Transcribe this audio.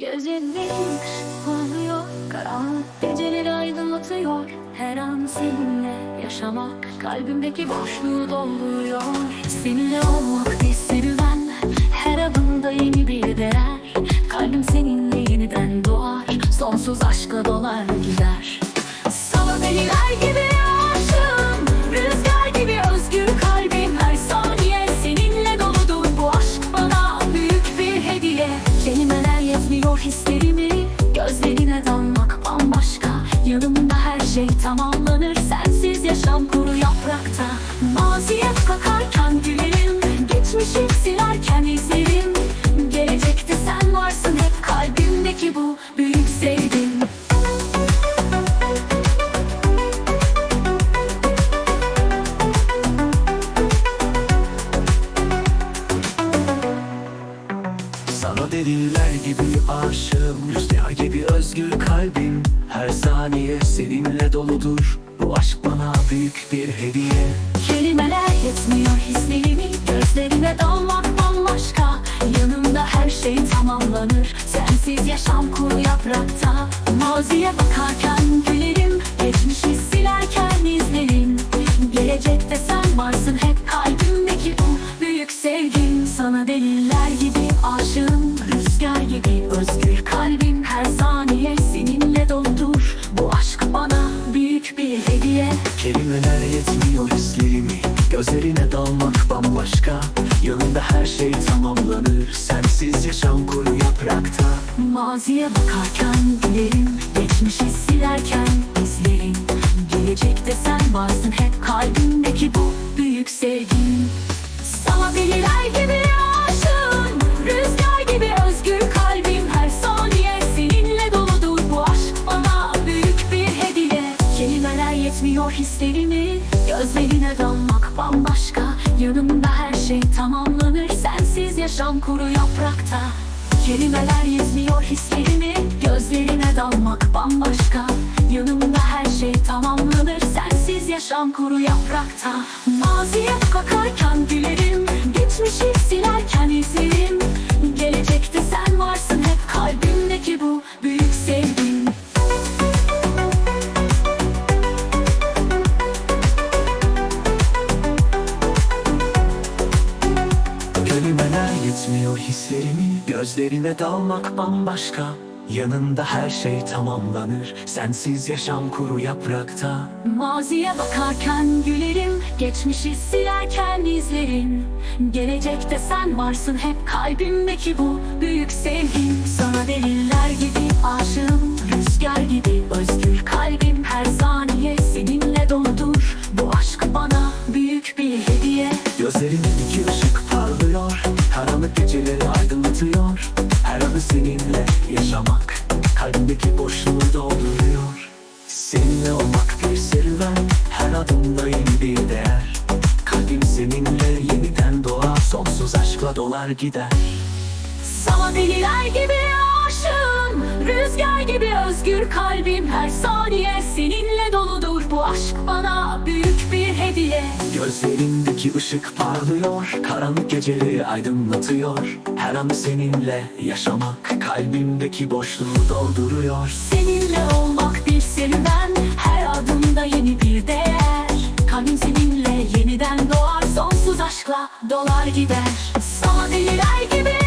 Gözlerin parlıyor Karanlık geceleri aydınlatıyor. Her an seninle yaşamak Kalbimdeki boşluğu dolduruyor. Seninle olmak bir serüven Her adımda yeni bir değer. Kalbim seninle yeniden doğar Sonsuz aşka dolar gider yetmiyor hislerimi Gözlerine dalmak bambaşka. Yanımda her şey tamamlanır Sensiz yaşam kuru yaprakta. Maziye bakarken gülerim Geçmişi silerken izlerim. Gelecekte sen varsın hep kalbimdeki bu deliler gibi aşığım. Rüzgar gibi özgür kalbim. Her saniye seninle doludur. Bu aşk bana büyük bir hediye. Kelimeler yetmiyor hislerimi. Gözlerine dalmak bambaşka. Yanımda her şey tamamlanır. Sensiz yaşam kuru yaprakta. Maziye bakarken gülerim. Geçmişi silerken izlerim. Gelecekte sen varsın hep Gözlerine dalmak bambaşka. Yanında her şey tamamlanır. Sensiz yaşam kuru yaprakta. Maziye bakarken gülerim Geçmişi silerken izlerim. Gelecekte sen varsın hep kalbimdeki bu büyük sevgim. Sana deliler gibi aşığım Rüzgar gibi özgür kalbim. Her saniye seninle doludur Bu aşk bana büyük bir hediye. Kelimeler yetmiyor hislerimi Gözlerine bambaşka Yanımda her şey tamamlanır Sensiz yaşam kuru yaprakta. Kelimeler yetmiyor hislerimi Gözlerine dalmak bambaşka. Yanımda her şey tamamlanır Sensiz yaşam kuru yaprakta. Maziye bakarken gülerim Geçmişi silerken izlerim Yetmiyor hislerimi. Gözlerine dalmak bambaşka. Yanında her şey tamamlanır. Sensiz yaşam kuru yaprakta. Maziye bakarken gülerim. Geçmişi silerken izlerim. Gelecekte sen varsın hep kalbimdeki bu büyük sevgim. Sana deliler gibi aşığım Rüzgar gibi özgür kalbim. Her saniye seninle doludur. Bu aşk bana büyük bir hediye. Gözlerindeki ışık yaşamak Kalbimdeki boşluğu dolduruyor. Seninle olmak bir serüven Her adımda yeni bir değer. Kalbim seninle yeniden doğar Sonsuz aşkla dolar gider. Sana deliler gibi aşığım Rüzgar gibi özgür kalbim. Her saniye seninle doludur Bu aşk bana büyük hediye. Gözlerindeki ışık parlıyor Karanlık geceleri aydınlatıyor. Her an seninle yaşamak Kalbimdeki boşluğu dolduruyor. Seninle olmak bir serüven Her adımda yeni bir değer. Kalbim seninle yeniden doğar Sonsuz aşkla dolar gider. Sana deliler gibi